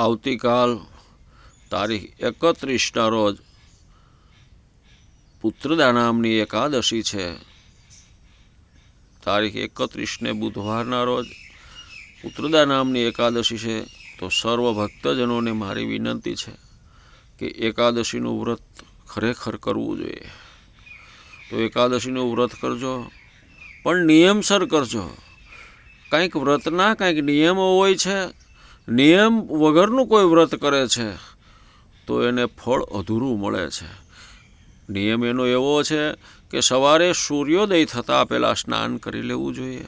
આવતીકાલ તારીખ એકત્રીસના રોજ પુત્રદા નામની એકાદશી છે. તારીખ એકત્રીસને બુધવારના રોજ પુત્રદા નામની એકાદશી છે. તો સર્વ ભક્તજનોને મારી વિનંતી છે કે એકાદશીનું વ્રત ખરેખર કરવું જોઈએ. તો એકાદશીનું વ્રત કરજો, પણ નિયમસર કરજો. કંઈક વ્રતના કંઈક નિયમો હોય છે નિયમ વગરનું કોઈ વ્રત કરે છે, તો એને ફળ અધૂરું મળે છે. નિયમ એનો એવો છે કે સવારે સૂર્યોદય થતાં પહેલાં સ્નાન કરી લેવું જોઈએ.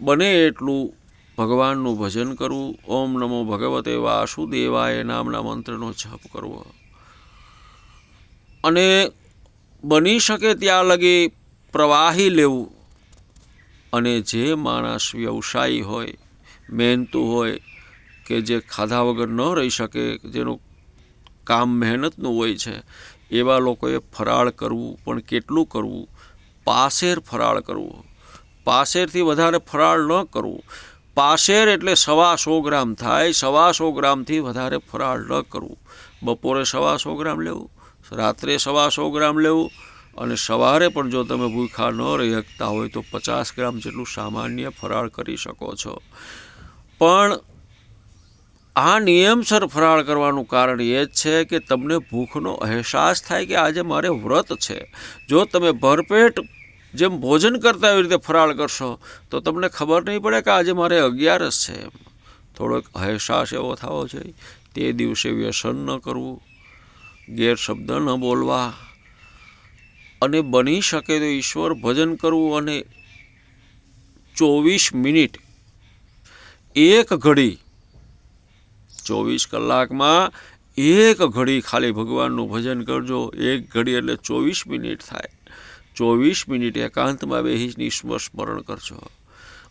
બને એટલું ભગવાનનું ભજન કરવું. ઓમ નમો ભગવતે વાસુદેવાય નામના મંત્રનો જપ કરવો. અને બની શકે ત્યાં લગી પ્રવાહી લેવું. અને જે માણસ વ્યવસાયી હોય મહેનતુ હોય કે જે ખાધા વગર ન રહી શકે, જેનું કામ મહેનતનું હોય છે, એવા લોકોએ ફરાળ કરવું પણ કેટલું કરવું? પાસેર ફરાળ કરવું. પાસેરથી વધારે ફરાળ ન કરવું. પાસેર એટલે સવા સો ગ્રામ થાય, સવા સો ગ્રામથી વધારે ફરાળ ન કરવું. બપોરે સવા સો ગ્રામ લેવું, રાત્રે સવા સો ગ્રામ લેવું, અને સવારે પણ જો તમે ભૂખા ન રહી શકતા હોય તો પચાસ ગ્રામ જેટલું સામાન્ય ફરાળ કરી શકો છો. પણ આ નિયમસર ફરાળ કરવાનું કારણ એ જ છે કે તમને ભૂખનો અહેસાસ થાય કે આજે મારે વ્રત છે. જો તમે ભરપેટ જેમ ભોજન કરતા એવી રીતે ફરાળ કરશો, તો તમને ખબર નહીં પડે કે આજે મારે અગિયારસ છે. એમ થોડોક અહેસાસ એવો થવો જોઈએ. તે દિવસે વ્યસન ન કરવું, ગેરશબ્દ ન બોલવા, અને બની શકે તો ઈશ્વર ભજન કરવું અને ચોવીસ મિનિટ એક ઘડી. ચોવીસ કલાકમાં એક ઘડી ખાલી ભગવાનનું ભજન કરજો. એક ઘડી એટલે ચોવીસ મિનિટ થાય. ચોવીસ મિનિટ એકાંતમાં બેહીની સ્મરણ કરજો.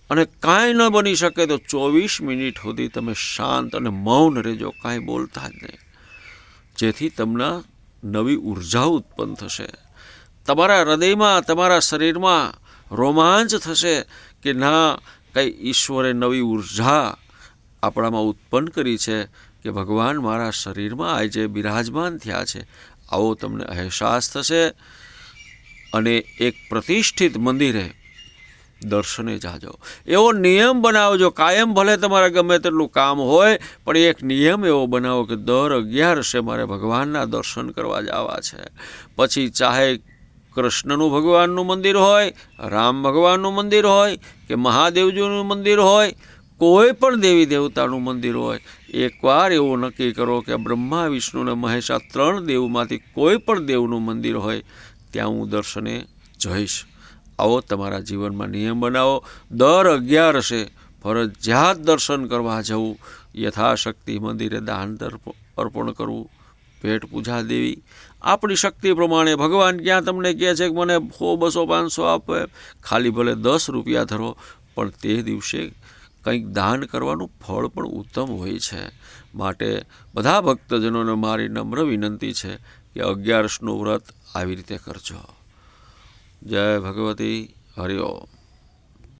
અને કાંઈ ન બની શકે તો ચોવીસ મિનિટ સુધી તમે શાંત અને મૌન રહેજો. કાંઈ બોલતા જ નહીં. જેથી તમને નવી ઊર્જા ઉત્પન્ન થશે. તમારા હૃદયમાં, તમારા શરીરમાં રોમાંચ થશે કે ના કંઈ ઈશ્વરે નવી ઊર્જા આપણામાં ઉત્પન્ન કરી છે કે ભગવાન મારા શરીરમાં આજે બિરાજમાન થયા છે, આવો તમને અહેસાસ થશે અને એક પ્રતિષ્ઠિત મંદિરે દર્શને જાજો. એવો નિયમ બનાવજો, કાયમ ભલે તમારે ગમે તેટલું કામ હોય, પણ એક નિયમ એવો બનાવો કે દર અગિયારસે મારે ભગવાનના દર્શન કરવા જવા છે. પછી ચાહે કૃષ્ણનું ભગવાનનું મંદિર હોય, રામ ભગવાનનું મંદિર હોય કે મહાદેવજીનું મંદિર હોય, કોઈ પણ દેવી દેવતાનું મંદિર હોય, એકવાર એવું નક્કી કરો કે બ્રહ્મા, વિષ્ણુ અને મહેશ આ ત્રણ દેવમાંથી કોઈ પણ દેવનું મંદિર હોય, ત્યાં હું દર્શને જઈશ. આવો તમારા જીવનમાં નિયમ બનાવો. દર અગિયારસે ફરજિયાત દર્શન કરવા જવું. યથાશક્તિ મંદિરે દાન અર્પણ કરવું. ભેટ પૂજા દેવી. આપણી શક્તિ પ્રમાણે ભગવાન ક્યાં તમને કહે છે કે મને સો, બસો, પાંચસો આપે? ખાલી ભલે દસ રૂપિયા ધરો, પણ તે દિવસે કંઈક દાન કરવાનું ફળ પણ ઉત્તમ હોય છે. માટે બધા ભક્તજનોને મારી નમ્ર વિનંતી છે કે અગિયારસનું વ્રત આવી રીતે કરજો. જય ભગવતી હરિઓમ